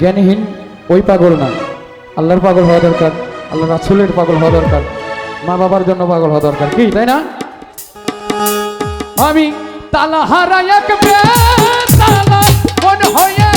জ্ঞানহীন ওই পাগল না। আল্লাহর পাগল হওয়া দরকার আল্লাহ রাসুলের পাগল হওয়া দরকার মা বাবার জন্য পাগল হওয়া দরকার, কি, তাই না? আমি তালা হারা এক তালা মন হয়েছে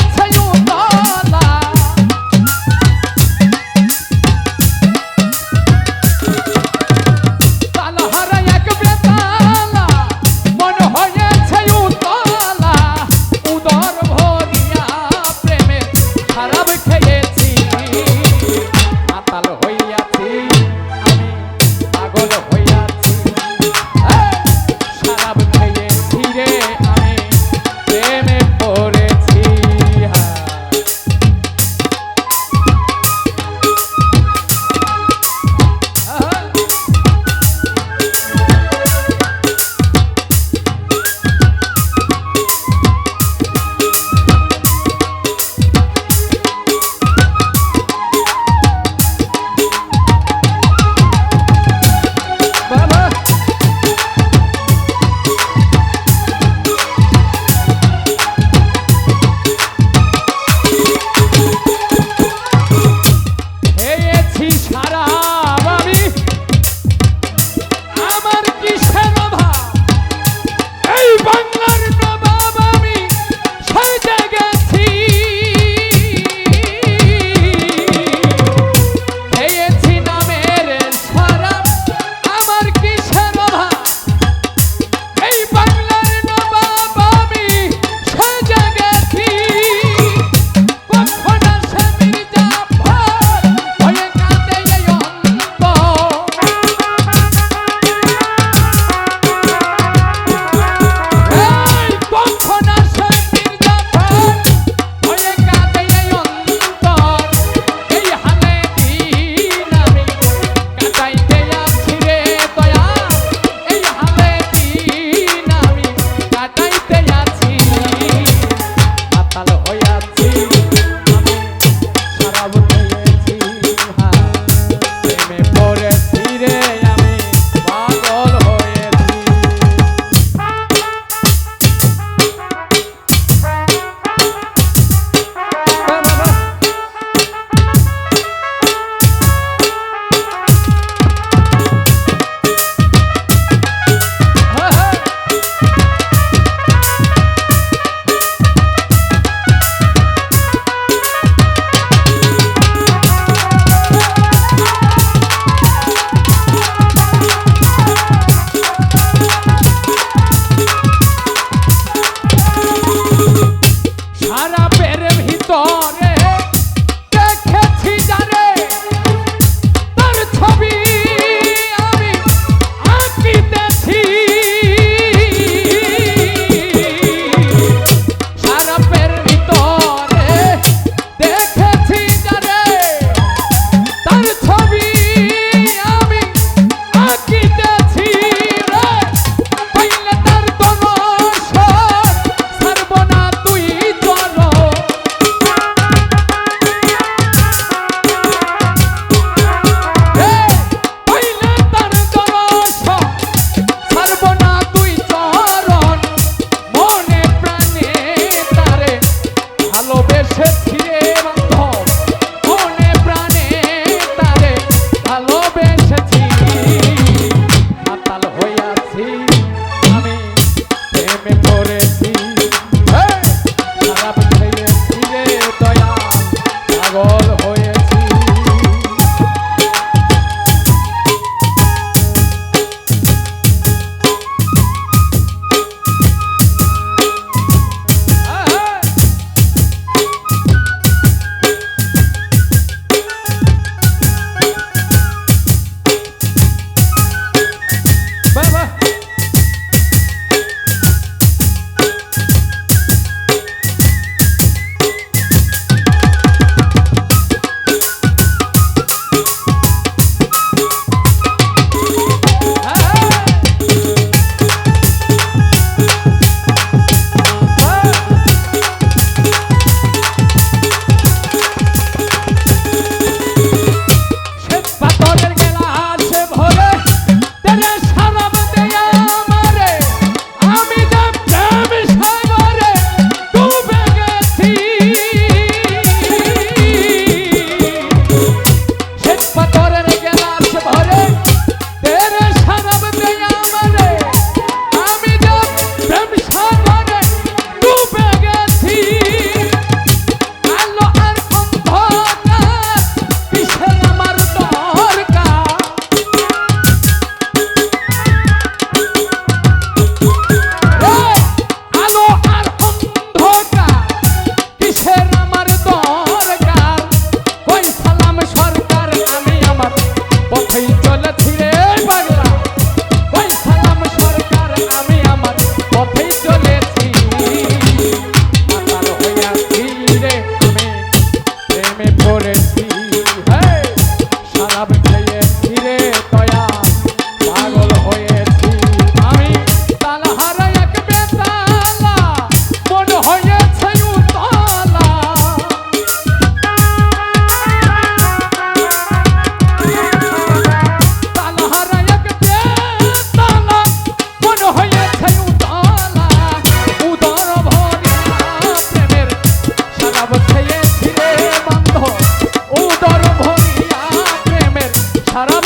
사람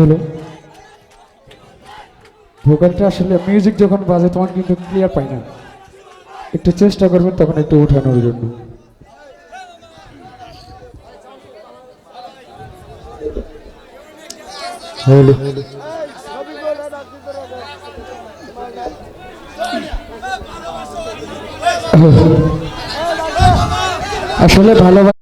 হলো। ভোকালটা আসলে মিউজিক যখন বাজে তখন কিন্তু ক্লিয়ার পাই না। একটু চেষ্টা করবেন তখন একটু উঠানোর জন্য। আসলে ভালো